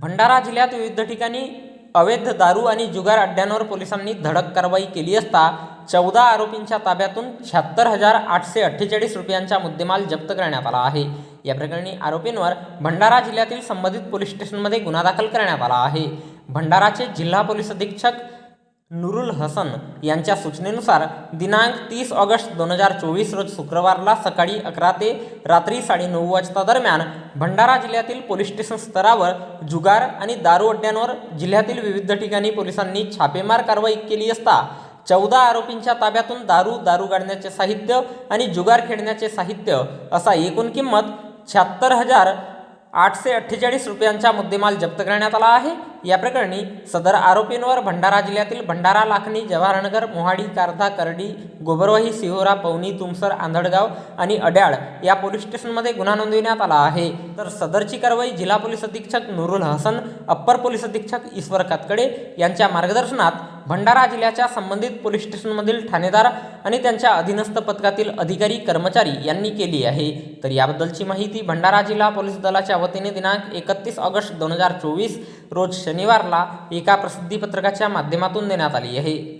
भंडारा जिल्ह्यात विविध ठिकाणी अवैध दारू आणि जुगार अड्ड्यांवर पोलिसांनी धडक कारवाई केली असता चौदा आरोपींच्या ताब्यातून शहात्तर हजार आठशे अठ्ठेचाळीस रुपयांचा मुद्देमाल जप्त करण्यात आला आहे. या प्रकरणी आरोपींवर भंडारा जिल्ह्यातील संबंधित पोलीस स्टेशनमध्ये गुन्हा दाखल करण्यात आला आहे. भंडाराचे जिल्हा पोलीस अधीक्षक नुरुल हसन यांच्या सूचनेनुसार दिनांक तीस ऑगस्ट दोन हजार चोवीस रोज शुक्रवारला सकाळी अकरा ते रात्री साडेनऊ वाजता दरम्यान भंडारा जिल्ह्यातील पोलीस स्टेशन स्तरावर जुगार आणि दारू अड्ड्यांवर जिल्ह्यातील विविध ठिकाणी पोलिसांनी छापेमार कारवाई केली असता चौदा आरोपींच्या ताब्यातून दारू दारू गाडण्याचे साहित्य आणि जुगार खेळण्याचे साहित्य असा एकूण किंमत शहात्तर हजार आठशे अठ्ठेचाळीस रुपयांचा मुद्देमाल जप्त करण्यात आला आहे. या प्रकरणी सदर आरोपींवर भंडारा जिल्ह्यातील भंडारा लाखणी जवाहरनगर मोहाडी कारधा करडी गोबरवाही सिहोरा पवनी तुमसर आंधळगाव आणि अड्याळ या पोलीस स्टेशनमध्ये गुन्हा नोंदविण्यात आला आहे. तर सदरची कारवाई जिल्हा पोलीस अधीक्षक नुरुल हसन अप्पर पोलीस अधीक्षक ईश्वर कातकडे यांच्या मार्गदर्शनात भंडारा जिल्ह्याच्या संबंधित पोलीस स्टेशनमधील ठाणेदार आणि त्यांच्या अधीनस्थ पथकातील अधिकारी कर्मचारी यांनी केली आहे. तर याबद्दलची माहिती भंडारा जिल्हा पोलीस दलाच्या वतीने दिनांक एकतीस ऑगस्ट दोन हजार चोवीस रोज शनिवारला एका प्रसिद्धीपत्रकाच्या माध्यमातून देण्यात आली आहे.